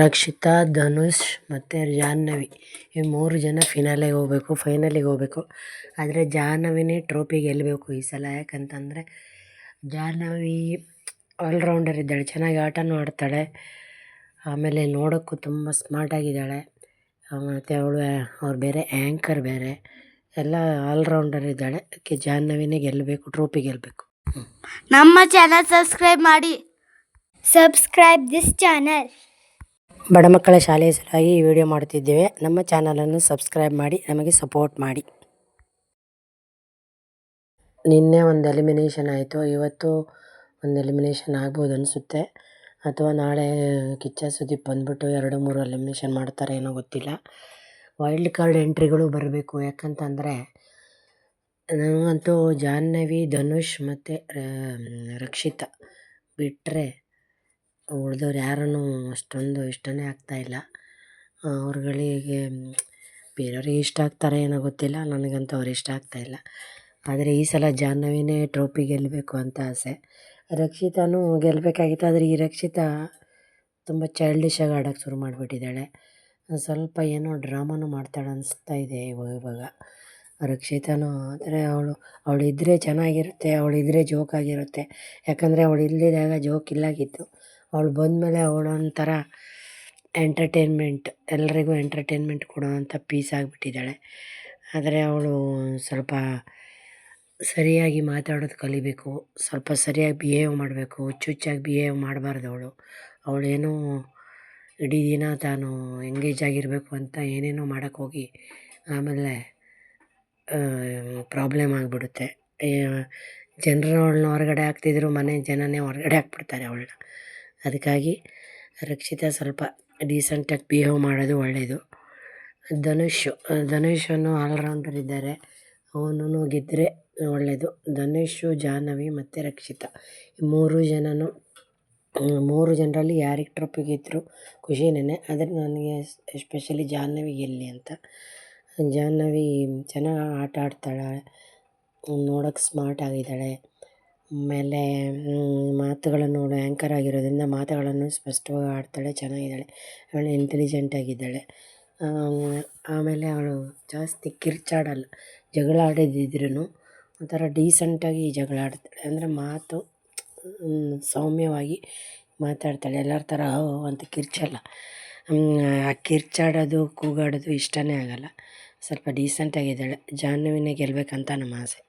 ರಕ್ಷಿತಾ, ಧನುಷ್ ಮತ್ತು ಜಾಹ್ನವಿ ಈ ಮೂರು ಜನ ಫಿನಾಲೆಗೆ ಹೋಗ್ಬೇಕು ಫೈನಲಿಗೆ ಹೋಗ್ಬೇಕು. ಆದರೆ ಜಾಹ್ನವಿನೇ ಟ್ರೋಫಿ ಗೆಲ್ಲಬೇಕು ಈ ಸಲ. ಯಾಕಂತಂದರೆ ಜಾಹ್ನವಿ ಆಲ್ರೌಂಡರ್ ಇದ್ದಾಳೆ, ಚೆನ್ನಾಗಿ ಆಟನೂ ಆಡ್ತಾಳೆ. ಆಮೇಲೆ ನೋಡೋಕ್ಕೂ ತುಂಬ ಸ್ಮಾರ್ಟಾಗಿದ್ದಾಳೆ ಮತ್ತು ಅವಳು, ಅವ್ರು ಬೇರೆ ಆ್ಯಂಕರ್ ಬೇರೆ. ಎಲ್ಲ ಆಲ್ರೌಂಡರ್ ಇದ್ದಾಳೆ. ಅದಕ್ಕೆ ಜಾಹ್ನವಿನೇ ಗೆಲ್ಲಬೇಕು ಟ್ರೋಫಿ ಗೆಲ್ಲಬೇಕು ನಮ್ಮ ಚಾನಲ್ ಸಬ್ಸ್ಕ್ರೈಬ್ ಮಾಡಿ. ಸಬ್ಸ್ಕ್ರೈಬ್ ದಿಸ್ ಚಾನಲ್ ಬಡ ಮಕ್ಕಳ ಶಾಲೆಯ ಸಲುವಾಗಿ ಈ ವಿಡಿಯೋ ಮಾಡುತ್ತಿದ್ದೇವೆ. ನಮ್ಮ ಚಾನಲನ್ನು ಸಬ್ಸ್ಕ್ರೈಬ್ ಮಾಡಿ, ನಮಗೆ ಸಪೋರ್ಟ್ ಮಾಡಿ. ನಿನ್ನೆ ಒಂದು ಎಲಿಮಿನೇಷನ್ ಆಯಿತು. ಇವತ್ತು ಒಂದು ಎಲಿಮಿನೇಷನ್ ಆಗ್ಬೋದು ಅನಿಸುತ್ತೆ. ಅಥವಾ ನಾಳೆ ಕಿಚ್ಚ ಸುದೀಪ್ ಬಂದ್ಬಿಟ್ಟು ಎರಡು, ಮೂರು ಎಲಿಮಿನೇಷನ್ ಮಾಡ್ತಾರೆ ಏನೋ ಗೊತ್ತಿಲ್ಲ. ವೈಲ್ಡ್ ಕಾರ್ಡ್ ಎಂಟ್ರಿಗಳು ಬರಬೇಕು. ಯಾಕಂತಂದರೆ ನನಗಂತೂ ಜಾಹ್ನವಿ, ಧನುಷ್ ಮತ್ತು ರಕ್ಷಿತ ಬಿಟ್ಟರೆ ಉಳ್ದವ್ರು ಯಾರೂ ಅಷ್ಟೊಂದು ಇಷ್ಟನೇ ಆಗ್ತಾಯಿಲ್ಲ ಅವ್ರುಗಳಿಗೆ ಬೇರೆಯವ್ರಿಗೆ ಇಷ್ಟ ಆಗ್ತಾರೆ ಏನೋ ಗೊತ್ತಿಲ್ಲ, ನನಗಂತೂ ಅವ್ರು ಇಷ್ಟ ಆಗ್ತಾಯಿಲ್ಲ ಆದರೆ ಈ ಸಲ ಜಾಹ್ನವಿನೇ ಟ್ರೋಫಿ ಗೆಲ್ಲಬೇಕು ಅಂತ ಆಸೆ. ರಕ್ಷಿತಾನೂ ಗೆಲ್ಲಬೇಕಾಗಿತ್ತು ಆದರೆ ಈ ರಕ್ಷಿತಾ ತುಂಬ ಚೈಲ್ಡಿಶಾಗಿ ಆಡೋಕ್ಕೆ ಶುರು ಮಾಡಿಬಿಟ್ಟಿದ್ದಾಳೆ. ಸ್ವಲ್ಪ ಏನೋ ಡ್ರಾಮಾನು ಮಾಡ್ತಾಳೆ ಅನಿಸ್ತಾ ಇದೆ ಇವಾಗ ಇವಾಗ. ರಕ್ಷಿತಾನೂ, ಆದರೆ ಅವಳು ಅವಳಿದ್ದರೆ ಚೆನ್ನಾಗಿರುತ್ತೆ ಅವಳಿದ್ದರೆ ಜೋಕಾಗಿರುತ್ತೆ ಯಾಕಂದರೆ ಅವಳು ಇಲ್ಲದಾಗ ಜೋಕ್ ಇಲ್ಲಾಗಿತ್ತು. ಅವಳು ಬಂದಮೇಲೆ ಅವಳೊಂಥರ ಎಂಟರ್ಟೈನ್ಮೆಂಟ್ ಎಲ್ರಿಗೂ ಎಂಟರ್ಟೈನ್ಮೆಂಟ್ ಕೊಡುವಂಥ ಪೀಸ್ ಆಗಿಬಿಟ್ಟಿದ್ದಾಳೆ. ಆದರೆ ಅವಳು ಸ್ವಲ್ಪ ಸರಿಯಾಗಿ ಮಾತಾಡೋದು ಕಲಿಬೇಕು, ಸ್ವಲ್ಪ ಸರಿಯಾಗಿ ಬಿಹೇವ್ ಮಾಡಬೇಕು, ಹುಚ್ಚುಚ್ಚಾಗಿ ಬಿಹೇವ್ ಮಾಡಬಾರ್ದು ಅವಳು. ಅವಳೇನೋ ಇಡೀ ದಿನ ತಾನು ಎಂಗೇಜ್ ಆಗಿರಬೇಕು ಅಂತ ಏನೇನೋ ಮಾಡೋಕ್ಕೋಗಿ ಆಮೇಲೆ ಪ್ರಾಬ್ಲಮ್ ಆಗಿಬಿಡುತ್ತೆ. ಜನರು ಅವಳನ್ನ ಹೊರಗಡೆ ಹಾಕ್ತಿದ್ರು ಮನೆ ಜನನೇ ಹೊರಗಡೆ ಹಾಕ್ಬಿಡ್ತಾರೆ ಅವಳನ್ನ. ಅದಕ್ಕಾಗಿ ರಕ್ಷಿತಾ ಸ್ವಲ್ಪ ಡೀಸೆಂಟಾಗಿ ಬಿಹೇವ್ ಮಾಡೋದು ಒಳ್ಳೆಯದು ಧನುಷ್ ಧನುಷನ್ನು ಆಲ್ರೌಂಡರ್ ಇದ್ದಾರೆ. ಅವನು ಗೆದ್ದರೆ ಒಳ್ಳೆಯದು ಧನುಷ್, ಜಾಹ್ನವಿ ಮತ್ತು ರಕ್ಷಿತಾ. ಈ ಮೂರು ಜನನು, ಮೂರು ಜನರಲ್ಲಿ ಯಾರಿಗೆ ಟ್ರೋಫಿ ಗೆದ್ದರು ಖುಷಿನೇ ಆದರೆ ನನಗೆ ಎಸ್ಪೆಷಲಿ ಜಾಹ್ನವಿ ಗೆಲ್ಲಿ ಅಂತ. ಜಾಹ್ನವಿ ಚೆನ್ನಾಗಿ ಆಟ ಆಡ್ತಾಳೆ. ನೋಡೋಕ್ಕೆ ಸ್ಮಾರ್ಟ್ ಆಗಿದ್ದಾಳೆ. ಆಮೇಲೆ ಮಾತುಗಳನ್ನು ಅವಳು ಆ್ಯಂಕರ್ ಆಗಿರೋದ್ರಿಂದ ಮಾತುಗಳನ್ನು ಸ್ಪಷ್ಟವಾಗಿ ಆಡ್ತಾಳೆ, ಚೆನ್ನಾಗಿದ್ದಾಳೆ. ಅವಳು ಇಂಟೆಲಿಜೆಂಟ್ ಆಗಿದ್ದಾಳೆ. ಆಮೇಲೆ ಅವಳು ಜಾಸ್ತಿ ಕಿರ್ಚಾಡಲ್ಲ. ಜಗಳ ಆಡೋದಿದ್ರೂ ಒಂಥರ ಡೀಸೆಂಟಾಗಿ ಜಗಳ ಆಡ್ತಾಳೆ. ಅಂದರೆ ಮಾತು ಸೌಮ್ಯವಾಗಿ ಮಾತಾಡ್ತಾಳೆ. ಎಲ್ಲರ ಥರ ಓ ಅಂತ ಕಿರ್ಚಲ್ಲ. ಆ ಕಿರ್ಚಾಡೋದು, ಕೂಗಾಡೋದು ಇಷ್ಟನೇ ಆಗಲ್ಲ. ಸ್ವಲ್ಪ ಡೀಸೆಂಟಾಗಿದ್ದಾಳೆ ಜಾಹ್ನವಿನೇ ಗೆಲ್ಲಬೇಕಂತ ನಮ್ಮ ಆಸೆ.